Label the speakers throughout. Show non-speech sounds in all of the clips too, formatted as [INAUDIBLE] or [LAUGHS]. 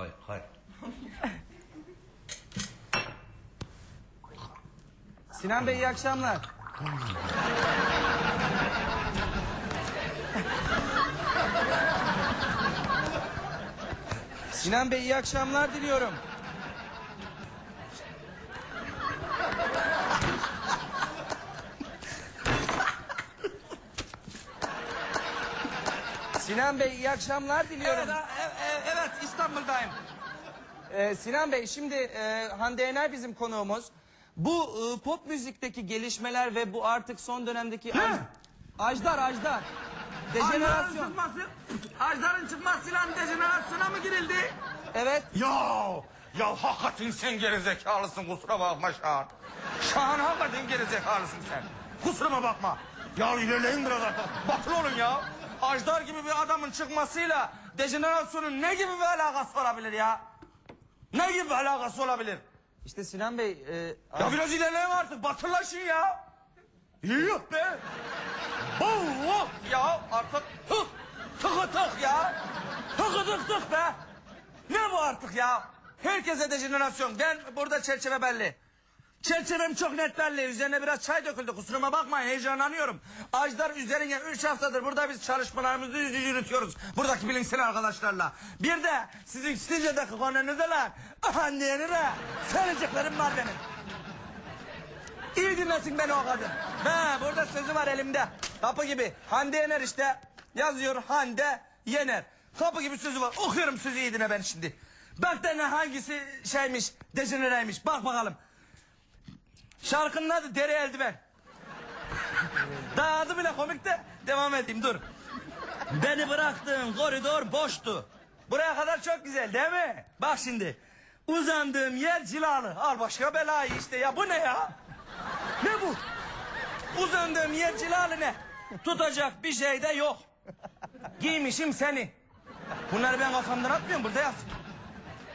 Speaker 1: Hayır, hayır.
Speaker 2: Sinan Bey iyi akşamlar. Sinan Bey iyi akşamlar diliyorum. Sinan Bey iyi akşamlar diliyorum.
Speaker 3: Evet, İstanbul'dayım.
Speaker 2: Ee, Sinan Bey şimdi e, Hande Yener bizim konuğumuz. Bu e, pop müzikteki gelişmeler ve bu artık son dönemdeki...
Speaker 3: Ne?
Speaker 2: Ajdar, Ajdar.
Speaker 3: Ajdar'ın
Speaker 2: Dejenerasyon.
Speaker 3: çıkması, Ajdar'ın çıkmasıyla dejenerasyona mı girildi?
Speaker 2: Evet.
Speaker 1: Ya, ya hakikaten sen gerizekalısın kusura bakma Şahan. Şahan hakikaten gerizekalısın sen. Kusuruma bakma. Ya ilerleyin biraz artık. Batıl olun ya. Ajdar gibi bir adamın çıkmasıyla dejenerasyonun ne gibi bir alakası olabilir ya? Ne gibi bir alakası olabilir?
Speaker 2: İşte Sinan Bey... e,
Speaker 1: Ya biraz ilerleyin artık batırlaşın ya. Yok be. Oh, ya artık tık tıkı tık ya. Tıkı tık tık be. Ne bu artık ya? Herkese dejenerasyon. Ben burada çerçeve belli. Çerçevem çok net belli. Üzerine biraz çay döküldü. Kusuruma bakmayın heyecanlanıyorum. Ajdar üzerine üç haftadır burada biz çalışmalarımızı yürütüyoruz. Buradaki bilimsel arkadaşlarla. Bir de sizin stüdyodaki konunuzda lan. Annenire. Söyleyeceklerim var benim. İyi dinlesin beni o kadın. He, burada sözü var elimde. Kapı gibi. Hande Yener işte. Yazıyor Hande Yener. Kapı gibi sözü var. Okuyorum sözü iyi dinle ben şimdi. Bak da ne hangisi şeymiş, dejenereymiş. Bak bakalım. Şarkının adı Deri Eldiven. Daha adı bile komik de devam edeyim dur. Beni bıraktığın koridor boştu. Buraya kadar çok güzel değil mi? Bak şimdi. Uzandığım yer cilalı. Al başka belayı işte ya. Bu ne ya? Ne bu? Uzandığım yer cilalı ne? Tutacak bir şey de yok. Giymişim seni. Bunları ben kafamdan atmıyorum burada yaz.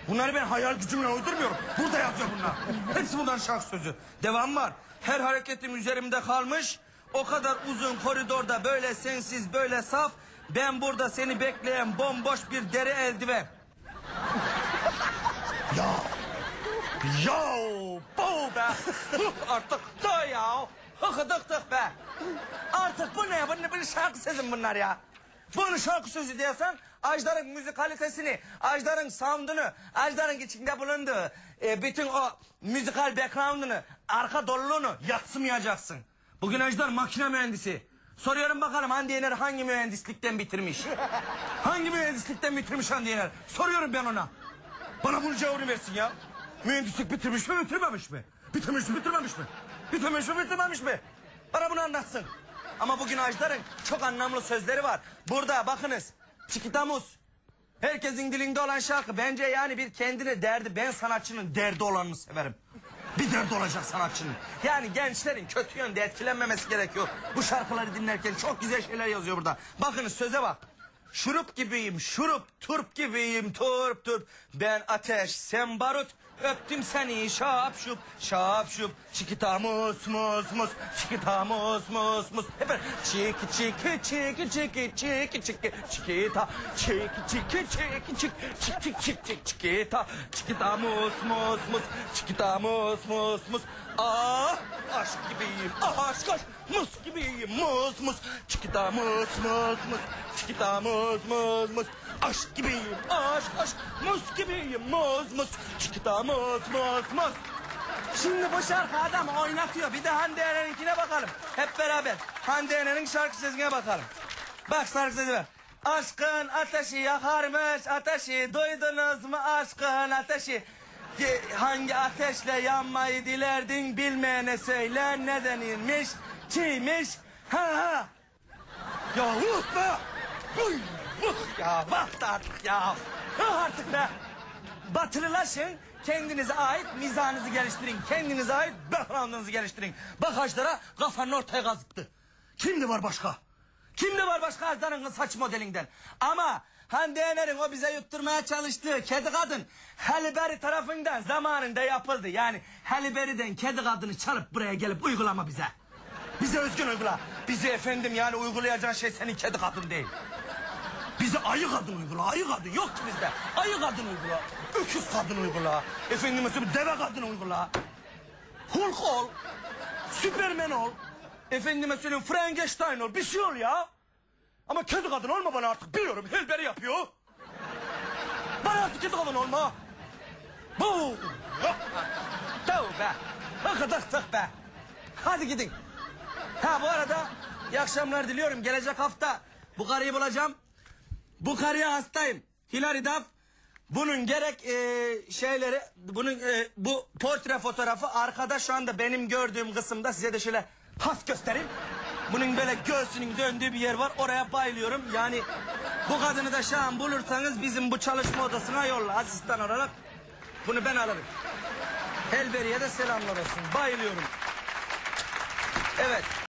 Speaker 1: Bunları ben hayal gücümle uydurmuyorum. Burada yazıyor bunlar. Hepsi bunların şarkı sözü. Devam var. Her hareketim üzerimde kalmış. O kadar uzun koridorda böyle sensiz böyle saf. Ben burada seni bekleyen bomboş bir deri eldiven. [LAUGHS] ya. Ya. Bu be. Artık da ya. Hıkıdıktık be. Artık bu ne? Bu ne? Bu şarkı sözü bunlar ya. Bunu şarkı sözü diyorsan Ajdar'ın müzikalitesini, Ajdar'ın sound'unu, Ajdar'ın içinde bulunduğu e, bütün o müzikal background'unu, arka doluluğunu yatsımayacaksın. Bugün Ajdar makine mühendisi. Soruyorum bakalım Hande Yener hangi mühendislikten bitirmiş? [LAUGHS] hangi mühendislikten bitirmiş Hande Yener? Soruyorum ben ona. Bana bunun cevabını versin ya. Mühendislik bitirmiş mi bitirmemiş mi? Bitirmiş mi bitirmemiş mi? Bitirmiş mi bitirmemiş mi? Bana bunu anlatsın. Ama bugün Ajdar'ın çok anlamlı sözleri var. Burada bakınız. Çikitamus. Herkesin dilinde olan şarkı. Bence yani bir kendine derdi. Ben sanatçının derdi olanını severim. Bir derdi olacak sanatçının. Yani gençlerin kötü yönde etkilenmemesi gerekiyor. Bu şarkıları dinlerken çok güzel şeyler yazıyor burada. Bakınız söze bak. Şurup gibiyim şurup, turp gibiyim turp turp. Ben ateş, sen barut, öptüm seni şap şup, şap şup. Çikita mus mus mus, çikita mus mus mus. Hep. Çiki çiki çiki çiki çiki çiki çikita. Çiki çiki çiki çiki çiki çiki çiki çikita. Çikita mus mus mus, çikita mus mus mus. Ah aşk gibiyim, ah aşk aşk. Mus gibiyim, mus mus. Çikita mus mus mus. Çikita mus mus mus. Aşk gibiyim, aşk aşk. Mus gibiyim, mus mus. Çikita mus mus mus. Şimdi bu şarkı adam oynatıyor. Bir de Hande Yener'inkine bakalım. Hep beraber. Hande Yener'in şarkı sözüne bakalım. Bak şarkı sözü var. Aşkın ateşi yakarmış ateşi duydunuz mu aşkın ateşi Hangi ateşle yanmayı dilerdin bilmeyene söyle ne denilmiş çiğmiş ha ha Ya uh be Uy, ya bak artık ya Ah artık be Batılılaşın, kendinize ait mizahınızı geliştirin. Kendinize ait background'ınızı geliştirin. Bak Ajdar'a kafanın ortaya kazıktı. Kimdi var başka? Kimdi var başka Ajdar'ın saç modelinden? Ama Hande Yener'in o bize yutturmaya çalıştığı kedi kadın Halle Berry tarafından zamanında yapıldı. Yani Halle Berry'den kedi kadını çalıp buraya gelip uygulama bize. Bize özgün uygula. Bize efendim yani uygulayacağın şey senin kedi kadın değil. Bize ayı kadın uygula, ayı kadın yok ki bizde. Ayı kadın uygula, öküz kadın uygula. Efendime söyleyeyim deve kadın uygula. Hulk ol, Süpermen ol. Efendime söyleyeyim Frankenstein ol, bir şey ol ya. Ama kötü kadın olma bana artık biliyorum. Helberi yapıyor. Bana artık kötü kadın olma. Bu. Tövbe. Hıkıdıktık be. Hadi gidin. Ha bu arada iyi akşamlar diliyorum. Gelecek hafta bu karıyı bulacağım. Bu karıya hastayım. Hilary Duff. Bunun gerek e, şeyleri, bunun e, bu portre fotoğrafı arkada şu anda benim gördüğüm kısımda size de şöyle has göstereyim. Bunun böyle göğsünün döndüğü bir yer var. Oraya bayılıyorum. Yani bu kadını da şu an bulursanız bizim bu çalışma odasına yolla asistan olarak. Bunu ben alırım. Helberi'ye de selamlar olsun. Bayılıyorum. Evet.